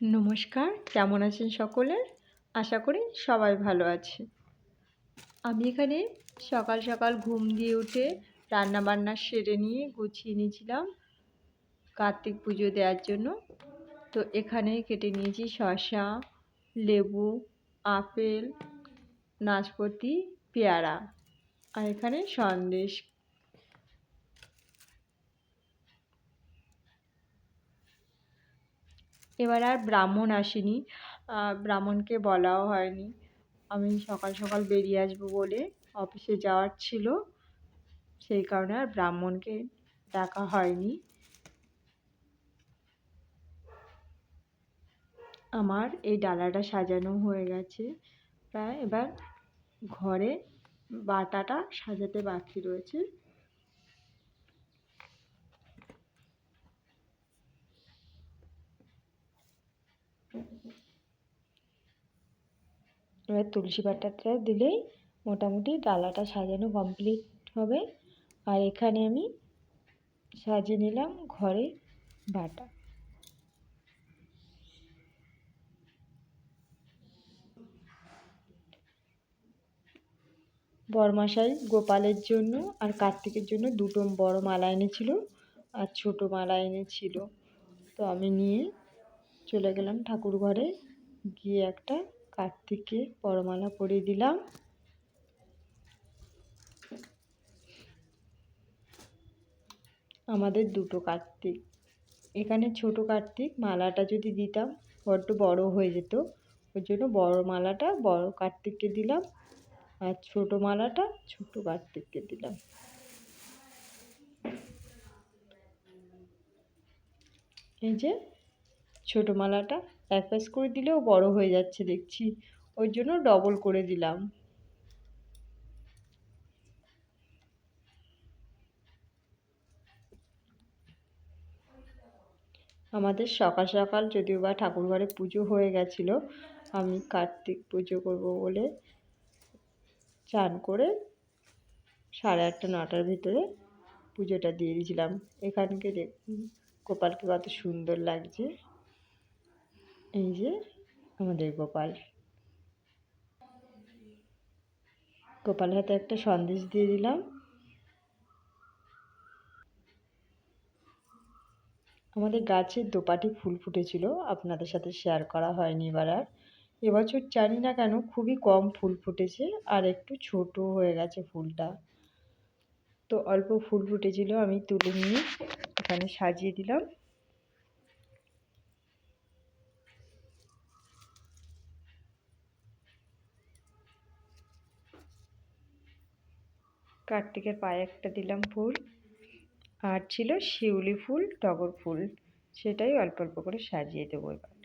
নমস্কার, কেমন আছেন সকলে? আশা করি সবাই ভালো আছে আমি এখানে সকাল সকাল ঘুম দিয়ে উঠে রান্না বান্না সেরে নিয়ে গুছিয়ে নিয়েছিলাম কার্তিক পুজো দেওয়ার জন্য। তো এখানে কেটে নিয়েছি শসা, লেবু, আপেল, নাশপাতি, পেয়ারা। আর এখানে সন্দেশ এবার আর ব্রাহ্মণ আসেনি। ব্রাহ্মণকে বলাও হয়নি। আমি সকাল সকাল বেরিয়ে আসব বলে অফিসে যাওয়ার ছিল। সেই কারণে আর ব্রাহ্মণকে ডাকা হয়নি। আমার এই ডালাটা সাজানো হয়ে গেছে। প্রায় এবার ঘরে বাটাটা সাজাতে বাকি রয়েছে। এবার তুলসী পাতাটা দিলেই মোটামুটি ডালাটা সাজানো কমপ্লিট হবে। আর এখানে আমি সাজিয়ে নিলাম ঘরে বাটা। বরমাসাই গোপালের জন্য আর কার্তিকের জন্য দুটো বড় মালা এনেছিল আর ছোট মালা এনেছিল। তো আমি নিয়ে চলে গেলাম ঠাকুর ঘরে। গিয়ে একটা কার্তিককে বড়মালা পরিয়ে দিলাম। আমাদের দুটো কার্তিক। এখানে ছোট কার্তিক, মালাটা যদি দিতাম, বড্ড বড় হয়ে যেত। ওই জন্য বড় মালাটা বড় কার্তিককে দিলাম আর ছোট মালাটা ছোট কার্তিককে দিলাম। এই যে ছোট মালাটা এক পাশ করে দিলেও বড় হয়ে যাচ্ছে দেখছি। ওই জন্য ডবল করে দিলাম। আমাদের সকাল সকাল যদিও বা ঠাকুরঘরে পুজো হয়ে গেছিল, আমি কার্তিক পুজো করব বলে চান করে সাড়ে আটটা, নটার ভিতরে পুজোটা দিয়ে দিয়েছিলাম। এখানকে গোপালকে কত সুন্দর লাগছে। এই যে আমাদের গোপাল। গোপাল হাতে একটা সন্দেশ দিয়ে দিলাম। আমাদের গাছে দোপাটি ফুল ফুটেছিল, আপনাদের সাথে শেয়ার করা হয়নি এবার আর। এবছর জানি না কেন খুবই কম ফুল ফুটেছে, আর একটু ছোট হয়ে গেছে ফুলটা। তো অল্প ফুল ফুটেছিল, আমি তুলে নিয়ে এখানে সাজিয়ে দিলাম। কার্তিকের পায়ে একটা দিলাম ফুল। আর ছিল শিউলি ফুল, টগর ফুল। সেটাই অল্প অল্প করে সাজিয়ে দেবো এবার।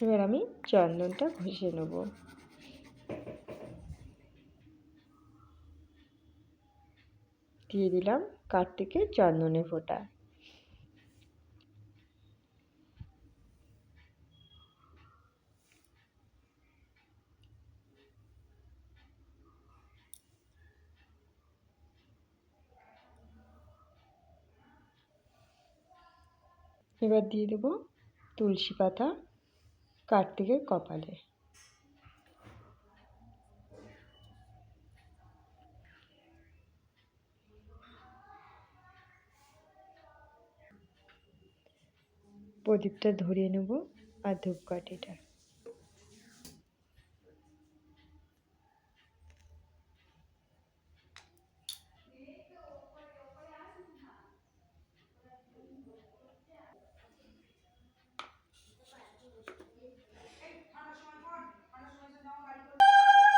এবার আমি চন্দনটা ঘষে নেব। দিয়ে দিলাম কার্তিকের চন্দনে ফোঁটা। এবার দিয়ে দেবো তুলসী পাতা। কার্তিকের কপালে। প্রদীপটা ধরিয়ে নেব আর ধূপকাঠিটা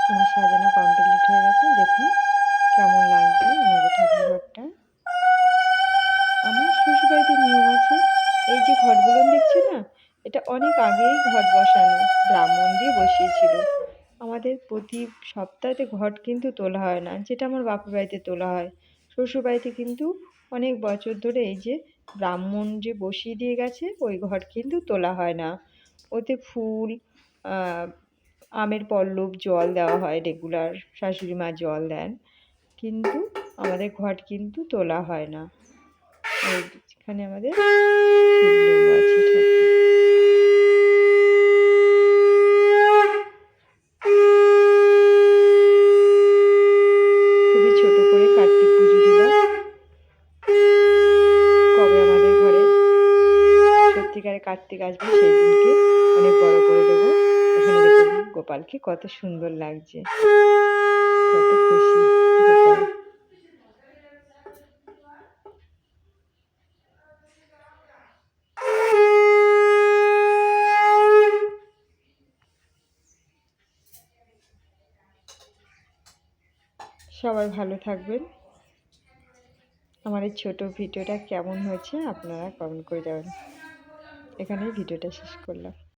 আমার সাজানো কমপ্লিট হয়ে গেছে। দেখুন কেমন লাগছে আমাদের ঠাকুরঘরটা আমার শ্বশুরবাড়িতে নিয়ম আছে, এই যে ঘটগুলো দেখছি না, এটা অনেক আগেই ঘট বসানো, ব্রাহ্মণ দিয়ে বসিয়েছিল। আমাদের প্রতি সপ্তাহেতে ঘট কিন্তু তোলা হয় না, যেটা আমার বাপের বাড়িতে তোলা হয়। শ্বশুর বাড়িতে কিন্তু অনেক বছর ধরে এই যে ব্রাহ্মণ যে বসিয়ে দিয়ে গেছে, ওই ঘট কিন্তু তোলা হয় না। ওতে ফুল আমের পল্লব জল দেওয়া হয় রেগুলার শাশুড়ি মা জল দেন। কিন্তু আমাদের ঘট কিন্তু তোলা হয় না। এখানে আমাদের খুবই ছোট করে কার্তিক পুজো দিলাম। কবে আমাদের ঘরে? সত্যিকারে কার্তিক আসবে সেই দিনকে অনেক বড় করে দেবো। গোপালকে কত সুন্দর লাগছে। কত খুশি সবাই ভালো থাকবেন। আমার এই ছোটো ভিডিওটা কেমন হয়েছে আপনারা কমেন্ট করে যাবেন এখানেই ভিডিওটা শেষ করলাম।